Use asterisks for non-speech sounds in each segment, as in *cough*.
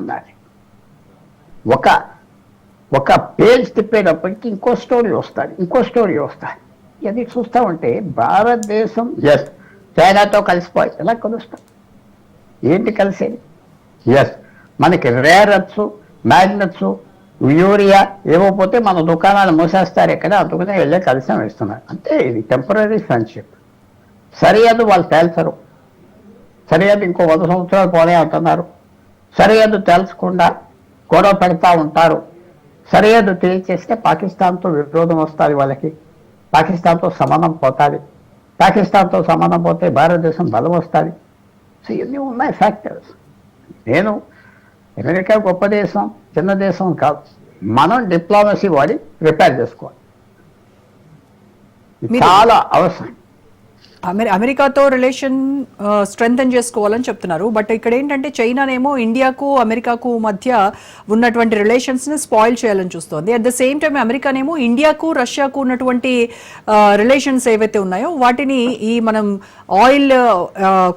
ఉన్నది ఒక ఒక పేజ్ తిప్పేటప్పటికి ఇంకో స్టోరీ వస్తుంది ఇంకో స్టోరీ వస్తుంది. ఇది చూస్తూ ఉంటే భారతదేశం ఎస్ చైనాతో కలిసిపోయి ఎలా కలుస్తాం? ఏంటి కలిసేది? ఎస్ మనకి రేర్ అర్త్స్ మ్యాగ్నెట్స్ యూరియా ఏవో పోతే మన దుకాణాలు మూసేస్తారు ఇక్కడ అందుకనే వెళ్ళే కలిసి వేస్తున్నారు. అంటే ఇది టెంపరీ ఫ్రెండ్షిప్ సరిహద్దు వాళ్ళు తేల్చరు. సరిహద్దు ఇంకో వంద సంవత్సరాలు పోనే అంటున్నారు. సరిహద్దు తేల్చకుండా గొడవ పెడతా ఉంటారు. సరిహద్దు తేల్చేస్తే పాకిస్తాన్తో విరోధం వస్తుంది వాళ్ళకి. పాకిస్తాన్తో సంబంధం పోతుంది. పాకిస్తాన్తో సంబంధం పోతే భారతదేశం బలం వస్తుంది. సో ఇవన్నీ ఉన్నాయి ఫ్యాక్టర్స్ నేను అమెరికా గొప్ప దేశం చిన్న దేశం కాదు. మనం డిప్లొమసీ వాడి రిపేర్ చేసుకోవాలి. చాలా అవసరం. అమెరికాతో రిలేషన్ స్ట్రెంగ్తన్ చేసుకోవాలని చెప్తున్నారు. బట్ ఇక్కడ ఏంటంటే చైనానేమో ఇండియాకు అమెరికాకు మధ్య ఉన్నటువంటి రిలేషన్స్ని స్పాయిల్ చేయాలని చూస్తోంది. అట్ ద సేమ్ టైం అమెరికానేమో ఇండియాకు రష్యాకు ఉన్నటువంటి రిలేషన్స్ ఏవైతే ఉన్నాయో వాటిని ఈ మనం ఆయిల్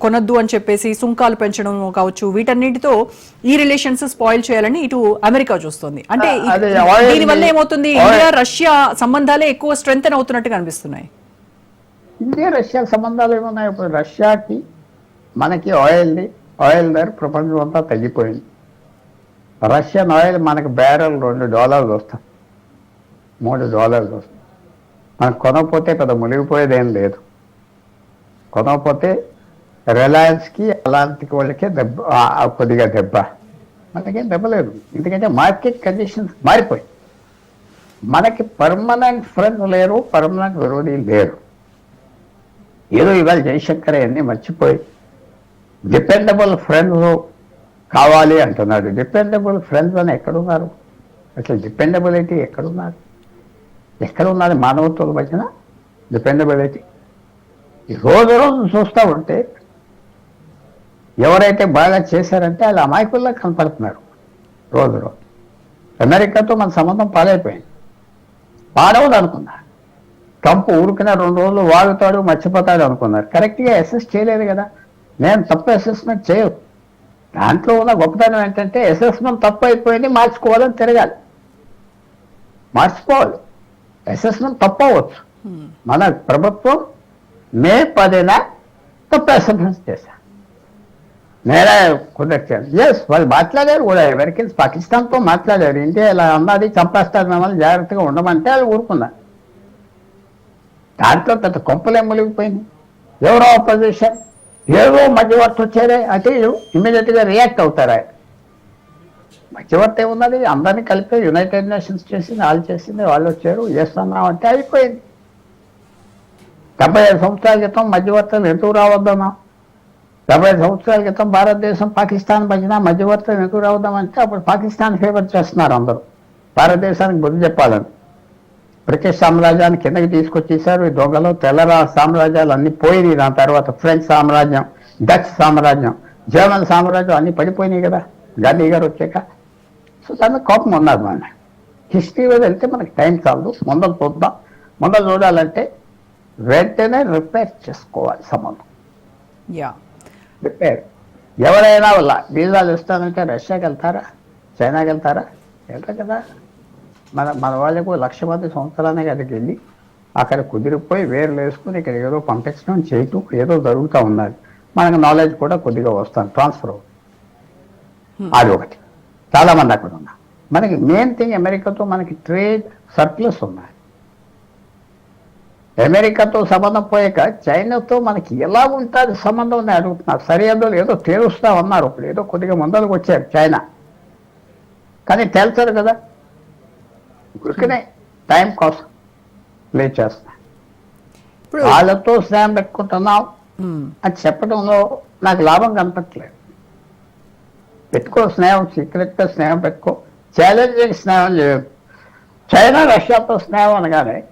కొనద్దు అని చెప్పేసి సుంకాలు పెంచడం కావచ్చు వీటన్నిటితో ఈ రిలేషన్స్ స్పాయిల్ చేయాలని ఇటు అమెరికా చూస్తోంది. అంటే దీనివల్ల ఏమవుతుంది? ఇండియా రష్యా సంబంధాలే ఎక్కువ స్ట్రెంగ్తన్ అవుతున్నట్టు కనిపిస్తున్నాయి ఇండియా రష్యా సంబంధాలు ఏమున్నాయి? ఇప్పుడు రష్యాకి మనకి ఆయిల్ని ఆయిల్ ధర ప్రపంచం అంతా తగ్గిపోయింది. రష్యన్ ఆయిల్ మనకి బ్యారెల్ రెండు డాలర్లు వస్తాయి. మూడు డాలర్లు వస్తాయి. మనకు కొనకపోతే పెద్ద మునిగిపోయేది ఏం లేదు. కొనకపోతే రిలయన్స్కి అలాంటి వాళ్ళకే దెబ్బ కొద్దిగా దెబ్బ. మనకేం దెబ్బ లేదు. ఎందుకంటే మార్కెట్ కండిషన్స్ మారిపోయి మనకి పర్మనెంట్ ఫ్రెండ్స్ లేరు పర్మనెంట్ విరోధి లేరు. ఏదో ఇవాళ జయశంకర్ అవన్నీ మర్చిపోయి డిపెండబుల్ ఫ్రెండ్స్ కావాలి అంటున్నాడు. డిపెండబుల్ ఫ్రెండ్స్ అని ఎక్కడున్నారు? అసలు డిపెండబిలిటీ ఎక్కడున్నారు? ఎక్కడున్నది మానవత్వం మధ్యన డిపెండబిలిటీ? రోజు రోజు చూస్తూ ఉంటే ఎవరైతే బాగా చేశారంటే వాళ్ళు అమాయకుల్లా కనపడుతున్నారు రోజు రోజు. అమెరికాతో మన సంబంధం పాడైపోయింది. పాడవదు అనుకున్నా ట్రంప్ ఊరికిన రెండు రోజులు వాగుతాడు మర్చిపోతాడు అనుకున్నారు. కరెక్ట్గా అసెస్ చేయలేదు కదా. నేను తప్పు అసెస్మెంట్ చేయదు దాంట్లో ఉన్న గొప్పతనం ఏంటంటే అసెస్మెంట్ తప్పు అయిపోయింది మార్చుకోవాలని తిరగాలి. మార్చుకోవాలి. అసెస్మెంట్ తప్పు అవ్వచ్చు. మన ప్రభుత్వం మే పదిన తప్పు అసెస్మెంట్ చేశారు. నేనే కుదర్చాను ఎస్ వాళ్ళు మాట్లాడారు కూడా. అమెరికన్స్ పాకిస్తాన్తో మాట్లాడారు. ఇండియా ఇలా అన్నది చంపేస్తారు మిమ్మల్ని జాగ్రత్తగా ఉండమంటే వాళ్ళు ఊరుకున్నారు. దాంట్లో పెద్ద కొంపలే మునిగిపోయింది ఎవరో అపోజిషన్ ఏదో మధ్యవర్తి వచ్చారే అంటే ఇమీడియట్గా రియాక్ట్ అవుతారా. మధ్యవర్తి ఏమున్నది అందరినీ కలిపి యునైటెడ్ నేషన్స్ చేసింది వాళ్ళు చేసింది వాళ్ళు వచ్చారు చేస్తున్నాం అంటే అయిపోయింది. డెబ్బై ఐదు సంవత్సరాల క్రితం మధ్యవర్తులు ఎందుకు రావద్దన్నా డెబ్బై ఐదు సంవత్సరాల క్రితం భారతదేశం పాకిస్తాన్ మధ్యన మధ్యవర్తులు ఎందుకు రావద్దామంటే అప్పుడు పాకిస్తాన్ ఫేవర్ చేస్తున్నారు అందరూ. భారతదేశానికి బుద్ధి చెప్పాలని. బ్రిటిష్ సామ్రాజ్యాన్ని కిందకి తీసుకొచ్చేసారు ఈ దొంగలు తెల్లరా సామ్రాజ్యాలు అన్ని పోయినాయి. దాని తర్వాత ఫ్రెంచ్ సామ్రాజ్యం డచ్ సామ్రాజ్యం జర్మన్ సామ్రాజ్యం అన్ని పడిపోయినాయి కదా. గాంధీ గారు వచ్చాక. సో దాని మీద కోపం ఉన్నది మన హిస్టరీలో వెళ్తే మనకి టైం చాలదు. ముందలు చూద్దాం. ముందలు చూడాలంటే వెంటనే రిపేర్ చేసుకోవాలి సంబంధం. యా. రిపేర్. ఎవరైనా వాళ్ళ వీసాలు ఇస్తానంటే రష్యాకి వెళ్తారా? చైనాకి వెళ్తారా? వెళ్తారు కదా. మన మన వాళ్ళకు లక్ష మంది సంవత్సరానికి అక్కడికి వెళ్ళి అక్కడ కుదిరిపోయి వేర్లు వేసుకుని ఇక్కడ ఏదో పంపించడం చేయటం ఏదో జరుగుతూ ఉన్నది. మనకు నాలెడ్జ్ కూడా కొద్దిగా వస్తాను ట్రాన్స్ఫర్ అవుతుంది. అది ఒకటి. చాలా మంది అక్కడ ఉన్నారు. మనకి మెయిన్ థింగ్ అమెరికాతో మనకి ట్రేడ్ సర్ప్లస్ ఉన్నాయి అమెరికాతో సంబంధం పోయాక చైనాతో మనకి ఎలా ఉంటుంది సంబంధం అని అడుగుతున్నారు. సరిహద్దులు ఏదో తేలుస్తా ఉన్నారు. ఇప్పుడు ఏదో కొద్దిగా ముందరకు వచ్చారు చైనా. కానీ తేల్చారు కదా. ఉరికనే టైం కోసం ఇప్పుడు వాళ్ళతో స్నేహం పెట్టుకుంటున్నాం. అని చెప్పడంలో నాకు లాభం కనపట్లేదు పెట్టుకో స్నేహం సీక్రెట్గా స్నేహం పెట్టుకో. ఛాలెంజింగ్ స్నేహం లేదు చైనా రష్యాతో స్నేహం అనగానే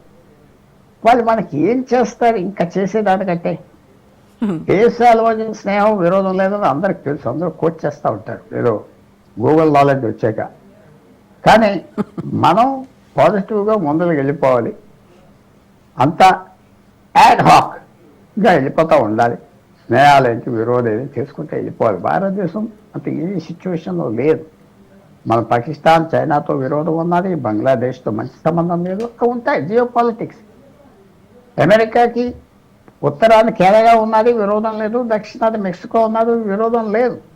వాళ్ళు మనకి ఏం చేస్తారు? ఇంకా చేసేదానికంటే. దేశాల మధ్య స్నేహం విరోధం లేదని అందరికి తెలుసు. అందరూ కోట్ చేస్తూ ఉంటారు. ఏదో గూగుల్ నాలెడ్జ్ వచ్చాక. కానీ *laughs* మనం పాజిటివ్గా ముందరికి వెళ్ళిపోవాలి. అంతా యాడ్ హాక్గా వెళ్ళిపోతూ ఉండాలి. స్నేహాలేంటి విరోధం చేసుకుంటే వెళ్ళిపోవాలి. భారతదేశం అంత ఈ సిచ్యువేషన్లో లేదు. మన పాకిస్తాన్ చైనాతో విరోధం ఉన్నది బంగ్లాదేశ్తో మంచి సంబంధం లేదు. ఉంటాయి జియో పాలిటిక్స్ అమెరికాకి ఉత్తరాన్ని కేరళ ఉన్నది విరోధం లేదు. దక్షిణాది మెక్సికో ఉన్నది విరోధం లేదు.